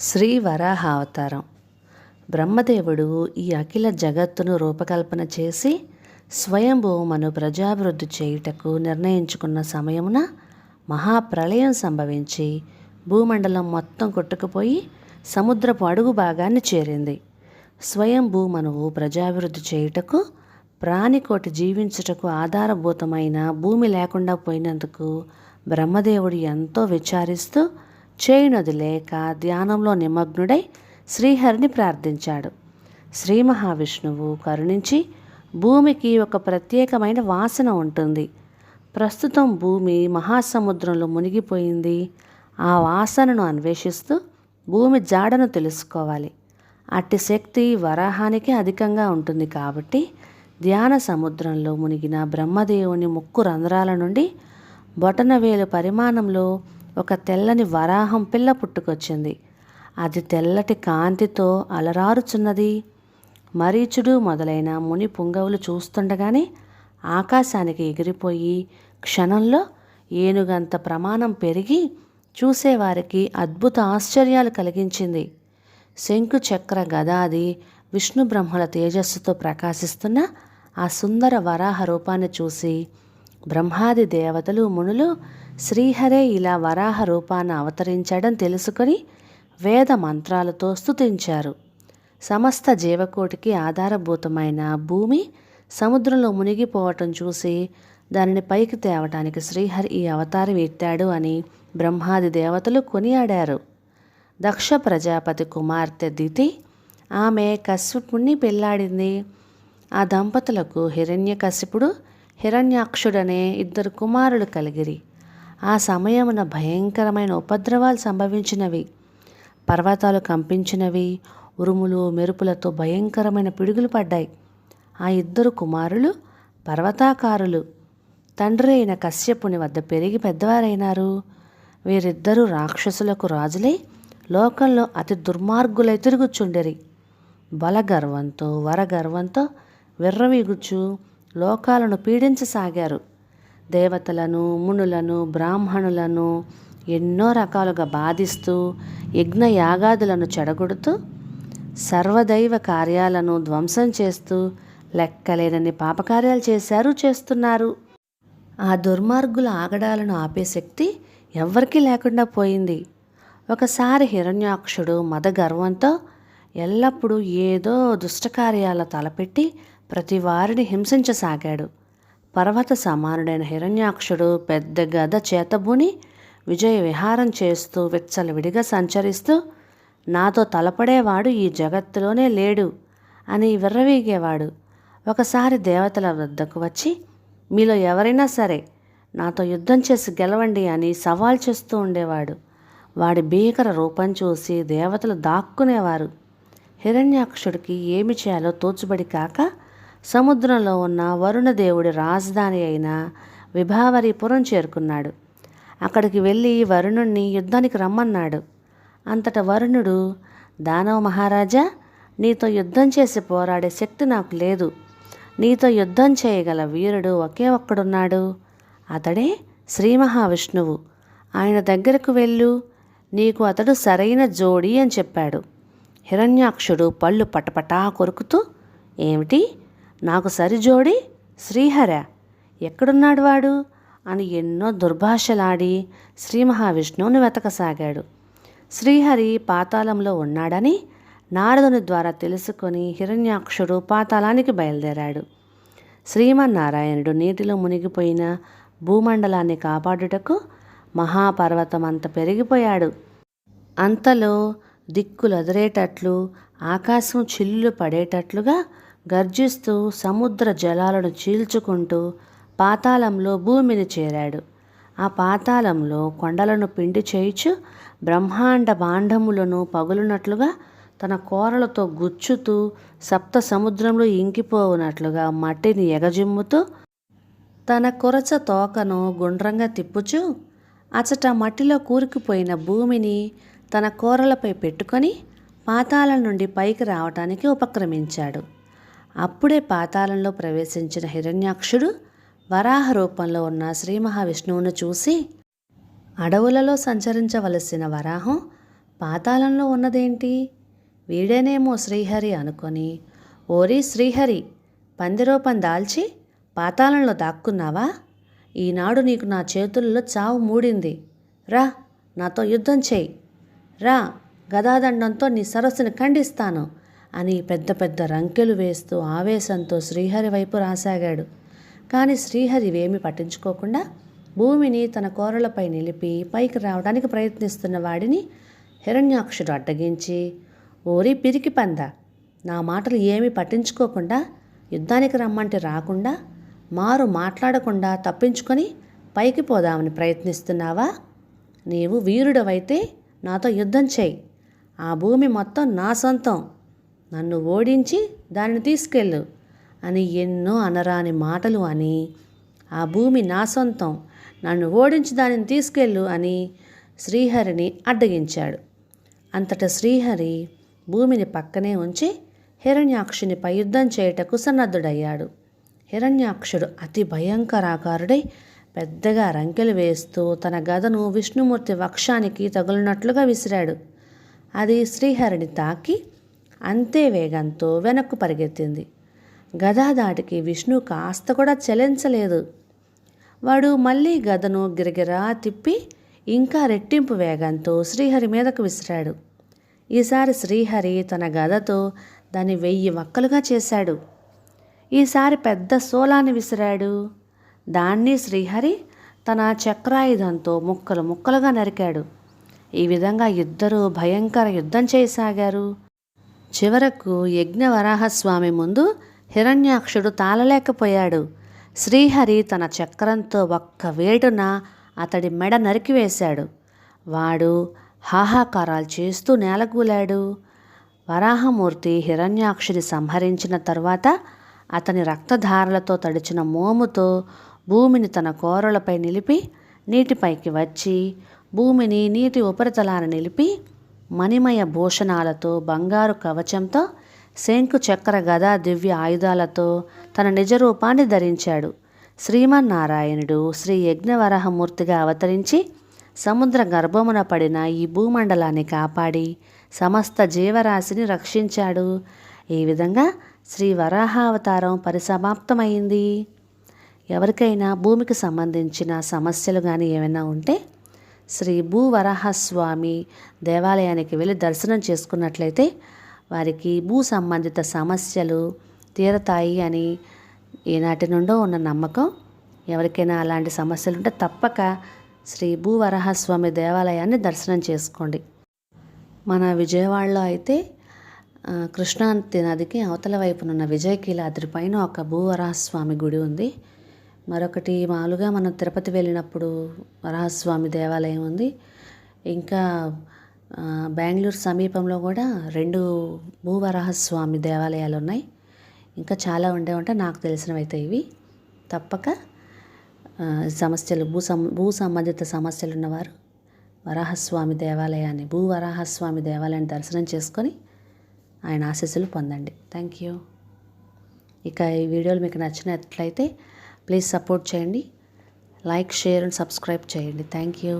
శ్రీ వరాహావతారం బ్రహ్మదేవుడు ఈ అఖిల జగత్తును రూపకల్పన చేసి స్వయంభూమను ప్రజాభివృద్ధి చేయుటకు నిర్ణయించుకున్న సమయమున మహాప్రళయం సంభవించి భూమండలం మొత్తం కొట్టుకుపోయి సముద్రపు అడుగు భాగాన్ని చేరింది. స్వయంభూమనువు ప్రజాభివృద్ధి చేయుటకు ప్రాణికోటి జీవించుటకు ఆధారభూతమైన భూమి లేకుండా పోయినందుకు బ్రహ్మదేవుడు ఎంతో విచారిస్తూ చేయునది లేక ధ్యానంలో నిమగ్నుడై శ్రీహరిని ప్రార్థించాడు. శ్రీ మహావిష్ణువు కరుణించి భూమికి ఒక ప్రత్యేకమైన వాసన ఉంటుంది. ప్రస్తుతం భూమి మహాసముద్రంలో మునిగిపోయింది. ఆ వాసనను అన్వేషిస్తూ భూమి జాడను తెలుసుకోవాలి. అట్టి శక్తి వరాహానికి అధికంగా ఉంటుంది కాబట్టి ధ్యాన సముద్రంలో మునిగిన బ్రహ్మదేవుని ముక్కు రంధ్రాల నుండి బొటనవేలు పరిమాణంలో ఒక తెల్లని వరాహం పిల్ల పుట్టుకొచ్చింది. అది తెల్లటి కాంతితో అలరారుచున్నది. మరీచుడు మొదలైన ముని పుంగవులు చూస్తుండగానే ఆకాశానికి ఎగిరిపోయి క్షణంలో ఏనుగంత ప్రమాణం పెరిగి చూసేవారికి అద్భుత ఆశ్చర్యాలు కలిగించింది. శంకు చక్ర గదాది విష్ణు బ్రహ్మల తేజస్సుతో ప్రకాశిస్తున్న ఆ సుందర వరాహ రూపాన్ని చూసి బ్రహ్మాది దేవతలు మునులు శ్రీహరే ఇలా వరాహ రూపాన్ని అవతరించడం తెలుసుకొని వేద మంత్రాలతో స్తుతించారు. సమస్త జీవకోటికి ఆధారభూతమైన భూమి సముద్రంలో మునిగిపోవటం చూసి దానిని పైకి తేవటానికి శ్రీహరి ఈ అవతారం ఎత్తాడు అని బ్రహ్మాది దేవతలు కొనియాడారు. దక్ష ప్రజాపతి కుమార్తె దితి ఆమె కశ్యపుణ్ణి పెళ్ళాడింది. ఆ దంపతులకు హిరణ్యకశిపుడు హిరణ్యాక్షుడనే ఇద్దరు కుమారులు కలిగిరి. ఆ సమయమున భయంకరమైన ఉపద్రవాలు సంభవించినవి. పర్వతాలు కంపించినవి ఉరుములు మెరుపులతో భయంకరమైన పిడుగులు పడ్డాయి. ఆ ఇద్దరు కుమారులు పర్వతాకారులు. తండ్రి అయిన కశ్యపుని వద్ద పెరిగి పెద్దవారైనారు. వీరిద్దరూ రాక్షసులకు రాజులై లోకంలో అతి దుర్మార్గులై తిరుగుచుండెరి. బలగర్వంతో వరగర్వంతో విర్రవీగుచు లోకాలను పీడించసాగారు. దేవతలను మునులను బ్రాహ్మణులను ఎన్నో రకాలుగా బాధిస్తూ యజ్ఞ యాగాదులను చెడగొడుతూ సర్వదైవ కార్యాలను ధ్వంసం చేస్తూ లెక్కలేనన్ని పాపకార్యాలు చేశారు చేస్తున్నారు. ఆ దుర్మార్గుల ఆగడాలను ఆపే శక్తి ఎవ్వరికీ లేకుండా పోయింది. ఒకసారి హిరణ్యాక్షుడు మద గర్వంతో ఎల్లప్పుడూ ఏదో దుష్టకార్యాల తలపెట్టి ప్రతి వారిని హింసించసాగాడు. పర్వత సమానుడైన హిరణ్యాక్షుడు పెద్ద గద చేతబూని విజయ విహారం చేస్తూ విచ్చలవిడిగా సంచరిస్తూ నాతో తలపడేవాడు ఈ జగత్తులోనే లేడు అని విర్రవీగేవాడు. ఒకసారి దేవతల వద్దకు వచ్చి మీలో ఎవరైనా సరే నాతో యుద్ధం చేసి గెలవండి అని సవాల్ చేస్తూ ఉండేవాడు. వాడి భీకర రూపం చూసి దేవతలు దాక్కునేవారు. హిరణ్యాక్షుడికి ఏమి చేయాలో తోచుబడి కాక సముద్రంలో ఉన్న వరుణదేవుడి రాజధాని అయిన విభావరిపురం చేరుకున్నాడు. అక్కడికి వెళ్ళి వరుణుణ్ణి యుద్ధానికి రమ్మన్నాడు. అంతట వరుణుడు దానవ మహారాజా నీతో యుద్ధం చేసి పోరాడే శక్తి నాకు లేదు. నీతో యుద్ధం చేయగల వీరుడు ఒకే ఒక్కడున్నాడు. అతడే శ్రీ మహావిష్ణువు. ఆయన దగ్గరకు వెళ్ళు. నీకు అతడు సరైన జోడి అని చెప్పాడు. హిరణ్యాక్షుడు పళ్ళు పటపటా కొరుకుతూ ఏమిటి? నాకు సరిజోడి శ్రీహర. ఎక్కడున్నాడు వాడు? అని ఎన్నో దుర్భాషలాడి శ్రీ మహావిష్ణువుని వెతకసాగాడు. శ్రీహరి పాతాళంలో ఉన్నాడని నారదుని ద్వారా తెలుసుకొని హిరణ్యాక్షుడు పాతాళానికి బయలుదేరాడు. శ్రీమన్నారాయణుడు నీటిలో మునిగిపోయిన భూమండలాన్ని కాపాడుటకు మహాపర్వతం అంత పెరిగిపోయాడు. అంతలో దిక్కులు అదిరేటట్లు ఆకాశం చిల్లులు పడేటట్లుగా గర్జిస్తూ సముద్ర జలాలను చీల్చుకుంటూ పాతాళంలో భూమిని చేరాడు. ఆ పాతాళంలో కొండలను పిండి చేయిచు బ్రహ్మాండ బాండములను పగులునట్లుగా తన కోరలతో గుచ్చుతూ సప్త సముద్రంలో ఇంకిపోవునట్లుగా మట్టిని ఎగజిమ్ముతూ తన కొరచ తోకను గుండ్రంగా తిప్పుచూ అచట మట్టిలో కూరుకుపోయిన భూమిని తన కోరలపై పెట్టుకొని పాతాళం నుండి పైకి రావటానికి ఉపక్రమించాడు. అప్పుడే పాతాళంలో ప్రవేశించిన హిరణ్యాక్షుడు వరాహ రూపంలో ఉన్న శ్రీ మహావిష్ణువును చూసి అడవులలో సంచరించవలసిన వరాహం పాతాళంలో ఉన్నదేంటి? వీడేనేమో శ్రీహరి అనుకొని ఓరి శ్రీహరి పందిరూపం దాల్చి పాతాళంలో దాక్కున్నావా? ఈనాడు నీకు నా చేతుల్లో చావు మూడింది. రా నాతో యుద్ధం చేయి. రా గదాదండంతో నీ సరస్సుని ఖండిస్తాను. అని పెద్ద పెద్ద రంకెలు వేస్తూ ఆవేశంతో శ్రీహరి వైపు రాసాగాడు. కానీ శ్రీహరివేమీ పట్టించుకోకుండా భూమిని తన కోరలపై నిలిపి పైకి రావడానికి ప్రయత్నిస్తున్న వాడిని హిరణ్యాక్షుడు అడ్డగించి ఓరి పిరికి పంద నా మాటలు ఏమీ పట్టించుకోకుండా యుద్ధానికి రమ్మంటే రాకుండా మారు మాట్లాడకుండా తప్పించుకొని పైకి పోదామని ప్రయత్నిస్తున్నావా? నీవు వీరుడవైతే నాతో యుద్ధం చేయి. ఆ భూమి మొత్తం నా సొంతం. నన్ను ఓడించి దానిని తీసుకెళ్ళు అని ఎన్నో అనరాని మాటలు అని ఆ భూమి నా సొంతం నన్ను ఓడించి దానిని తీసుకెళ్ళు అని శ్రీహరిని అడ్డగించాడు. అంతటా శ్రీహరి భూమిని పక్కనే ఉంచి హిరణ్యాక్షునిపై యుద్ధం చేయుటకు సన్నద్ధుడయ్యాడు. హిరణ్యాక్షుడు అతి భయంకరాకారుడై పెద్దగా రంకెలు వేస్తూ తన గదను విష్ణుమూర్తి వక్షానికి తగులినట్లుగా విసిరాడు. అది శ్రీహరిని తాకి అంతే వేగంతో వెనక్కు పరిగెత్తింది. గదా దాటికి విష్ణు కాస్త కూడా చలించలేదు. వాడు మళ్ళీ గదను గిరగిరా తిప్పి ఇంకా రెట్టింపు వేగంతో శ్రీహరి మీదకు విసిరాడు. ఈసారి శ్రీహరి తన గదతో దాన్ని వెయ్యి వక్కలుగా చేశాడు. ఈసారి పెద్ద సోలాన్ని విసిరాడు. దాన్ని శ్రీహరి తన చక్రాయుధంతో ముక్కలు ముక్కలుగా నరికాడు. ఈ విధంగా ఇద్దరూ భయంకర యుద్ధం చేయసాగారు. చివరకు యజ్ఞవరాహస్వామి ముందు హిరణ్యాక్షుడు తాళలేకపోయాడు. శ్రీహరి తన చక్రంతో ఒక్క వేటున అతడి మెడ నరికివేశాడు. వాడు హాహాకారాలు చేస్తూ నేలగూలాడు. వరాహమూర్తి హిరణ్యాక్షుడి సంహరించిన తర్వాత అతని రక్తధారలతో తడిచిన మోముతో భూమిని తన కోరలపై నిలిపి నీటిపైకి వచ్చి భూమిని నీటి ఉపరితలాన నిలిపి మణిమయ భూషణాలతో బంగారు కవచంతో శంకు చక్ర గదా దివ్య ఆయుధాలతో తన నిజ రూపాన్ని ధరించాడు. శ్రీమన్నారాయణుడు శ్రీ యజ్ఞవరహమూర్తిగా అవతరించి సముద్ర గర్భమున పడిన ఈ భూమండలాన్ని కాపాడి సమస్త జీవరాశిని రక్షించాడు. ఈ విధంగా శ్రీ వరాహావతారం పరిసమాప్తమైంది. ఎవరికైనా భూమికి సంబంధించిన సమస్యలు కానీ ఏమైనా ఉంటే శ్రీ భూవరాహస్వామి దేవాలయానికి వెళ్ళి దర్శనం చేసుకున్నట్లయితే వారికి భూ సంబంధిత సమస్యలు తీరతాయి అని ఈనాటి నుండో ఉన్న నమ్మకం. ఎవరికైనా అలాంటి సమస్యలు ఉంటే తప్పక శ్రీ భూవరాహస్వామి దేవాలయాన్ని దర్శనం చేసుకోండి. మన విజయవాడలో అయితే కృష్ణాంతి నదికి అవతల వైపునున్న విజయకీలాద్రి పైన ఒక భూవరాహస్వామి గుడి ఉంది. మరొకటి మామూలుగా మనం తిరుపతి వెళ్ళినప్పుడు వరాహస్వామి దేవాలయం ఉంది. ఇంకా బెంగళూరు సమీపంలో కూడా రెండు భూవరాహస్వామి దేవాలయాలు ఉన్నాయి. ఇంకా చాలా ఉండే ఉంటే నాకు తెలిసినవైతే ఇవి. తప్పక సమస్యలు భూ సం భూ సంబంధిత సమస్యలు ఉన్నవారు వరాహస్వామి దేవాలయాన్ని భూ వరాహస్వామి దేవాలయాన్ని దర్శనం చేసుకొని ఆయన ఆశీస్సులు పొందండి. Thank you. ఇక ఈ వీడియోలు మీకు నచ్చినట్లయితే ప్లీజ్ సపోర్ట్ చేయండి. లైక్ షేర్ అండ్ సబ్స్క్రైబ్ చేయండి. Thank you.